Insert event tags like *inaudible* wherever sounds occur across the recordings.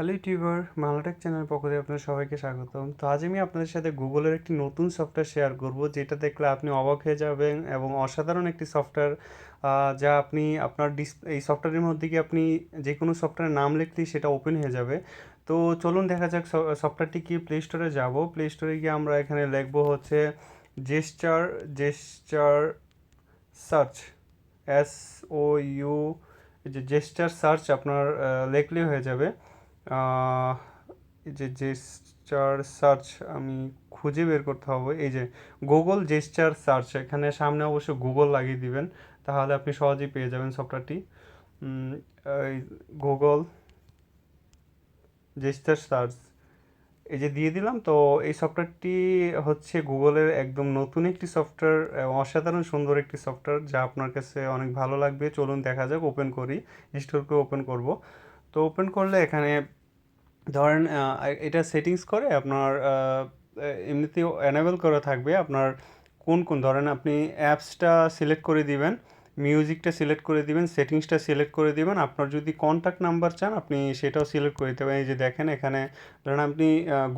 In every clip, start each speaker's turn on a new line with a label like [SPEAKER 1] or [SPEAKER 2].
[SPEAKER 1] Hello YouTuber Bangla Tech channel পক্ষ থেকে আপনাদের সবাইকে স্বাগতম। তো আজ আমি আপনাদের সাথে গুগলের একটি নতুন সফটওয়্যার শেয়ার করব, যেটা দেখলে আপনি অবাক হয়ে যাবেন এবং অসাধারণ একটি সফটওয়্যার যা আপনি আপনার ডিস এই সফটওয়্যারের মধ্যে গিয়ে আপনি যে কোনো সফটওয়্যারের নাম লিখলেই সেটা ওপেন হয়ে যাবে। তো চলুন দেখা যাক সফটওয়্যারটি কি প্লে স্টোরে যাব। প্লে স্টোরে গিয়ে আমরা এখানে লিখব হচ্ছে jester jester search S O U যে জেস্টার সার্চ আপনার লেখলেই হয়ে যাবে। যে জেস্টার সার্চ আমি খুঁজে বের করতে হবে। এই যে গুগল জেস্টার সার্চ এখানে সামনে অবশ্যই গুগল লাগিয়ে দিবেন। তাহলে আপনি সহজেই পেয়ে যাবেন সফটওয়্যারটি গুগল জেস্টার সার্চ এই যে দিয়ে দিলাম। তো এই সফটওয়্যারটি হচ্ছে গুগলের একদম নতুন একটি সফটওয়্যার অসাধারণ সুন্দর একটি সফটওয়্যার যা আপনার কাছে অনেক ভালো লাগবে। চলুন দেখা যাক ওপেন করি। করে ওপেন করব। তো ওপেন করলে এখানে ধরেন এটা সেটিংস করে আপনার এমনিতেও অ্যানেবল করা থাকবে আপনার কোন কোন, ধরেন আপনি অ্যাপসটা সিলেক্ট করে দিবেন মিউজিকটা সিলেক্ট করে দিবেন সেটিংসটা সিলেক্ট করে দিবেন, আপনার যদি কন্ট্যাক্ট নাম্বার চান আপনি সেটাও সিলেক্ট করে দিতে পারেন। এই যে দেখেন এখানে, ধরেন আপনি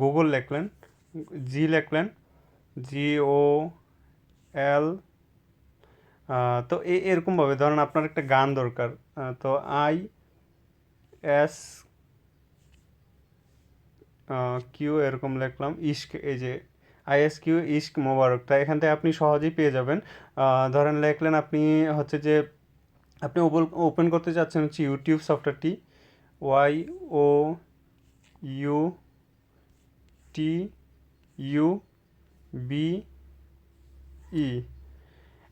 [SPEAKER 1] গুগল লেখলেন জি লেখলেন জি ও এল তো এরকমভাবে ধরেন আপনার একটা গান দরকার তো আই এস কিউ এরকম লিখলাম ইস্ক এই যে আইএস কিউ ইস্ক মোবারক। তাই এখান থেকে আপনি সহজেই পেয়ে যাবেন। ধরেন লেখলেন আপনি হচ্ছে যে, আপনি ওপেন করতে চাচ্ছেন হচ্ছে ইউটিউব সফটওয়্যারটি Y O U T U B E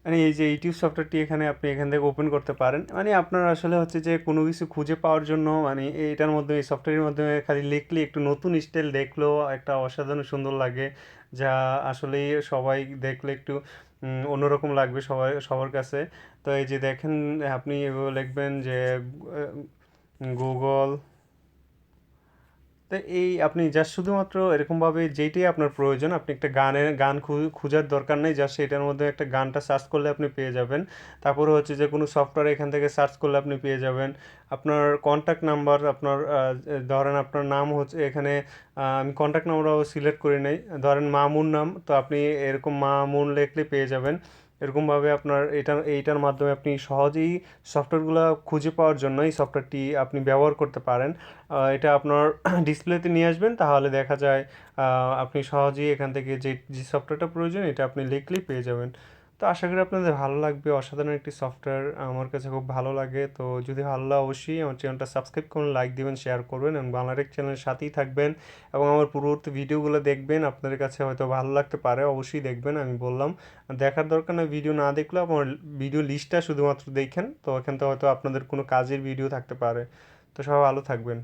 [SPEAKER 1] মানে এই যে ইউটিউব সফটওয়্যারটি এখানে আপনি এখান থেকে ওপেন করতে পারেন। মানে আপনার আসলে হচ্ছে যে কোনো কিছু খুঁজে পাওয়ার জন্য মানে এইটার মধ্যে, এই সফটওয়্যারের মাধ্যমে খালি লিখলে একটু নতুন স্টাইল দেখলেও একটা অসাধারণ সুন্দর লাগে। যা আসলেই সবাই দেখলে একটু অন্যরকম লাগবে সবাই সবার কাছে। তো এই যে দেখেন, আপনি লিখবেন যে গুগল তো এই আপনি জাস্ট শুধুমাত্র এরকমভাবে যেইটাই আপনার প্রয়োজন, আপনি একটা গানের, গান খোঁজার দরকার নেই জাস্ট এটার মধ্যে একটা গানটা সার্চ করলে আপনি পেয়ে যাবেন। তারপরে হচ্ছে যে কোনো সফটওয়্যার এখান থেকে সার্চ করলে আপনি পেয়ে যাবেন। আপনার কন্ট্যাক্ট নাম্বার আপনার ধরেন আপনার নাম হচ্ছে এখানে আমি কন্ট্যাক্ট নাম্বারও সিলেক্ট করে নেই। ধরেন মামুন নাম, তো আপনি এরকম মামুন লিখলে পেয়ে যাবেন। এরকমভাবে আপনার এটা এইটার মাধ্যমে আপনি সহজেই সফটওয়্যারগুলো খুঁজে পাওয়ার জন্য এই সফটওয়্যারটি আপনি ব্যবহার করতে পারেন। এটা আপনার *clears throat* ডিসপ্লেতে নিয়ে আসবেন, তাহলে দেখা যায় আপনি সহজেই এখান থেকে যে যে সফটওয়্যারটা প্রয়োজন, এটা আপনি লিখলেই পেয়ে যাবেন। তো আশা করি আপনাদের ভালো লাগবে। অসাধারণ একটি সফটওয়্যার আমার কাছে খুব ভালো লাগে। তো যদি ভালো লাগে অবশ্যই আমার চ্যানেলটা সাবস্ক্রাইব করুন লাইক দিবেন শেয়ার করবেন এবং বাংলাটেক চ্যানেলের সাথেই থাকবেন এবং আমার পূর্ববর্তী ভিডিওগুলো দেখবেন। আপনাদের কাছে হয়তো ভালো লাগতে পারে, অবশ্যই দেখবেন আমি বললাম। দেখার দরকার না ভিডিও না দেখলেও আমার ভিডিও লিস্টটা শুধুমাত্র দেখেন। তো এখান থেকে হয়তো আপনাদের কোনো কাজের ভিডিও থাকতে পারে। তো সবাই ভালো থাকবেন।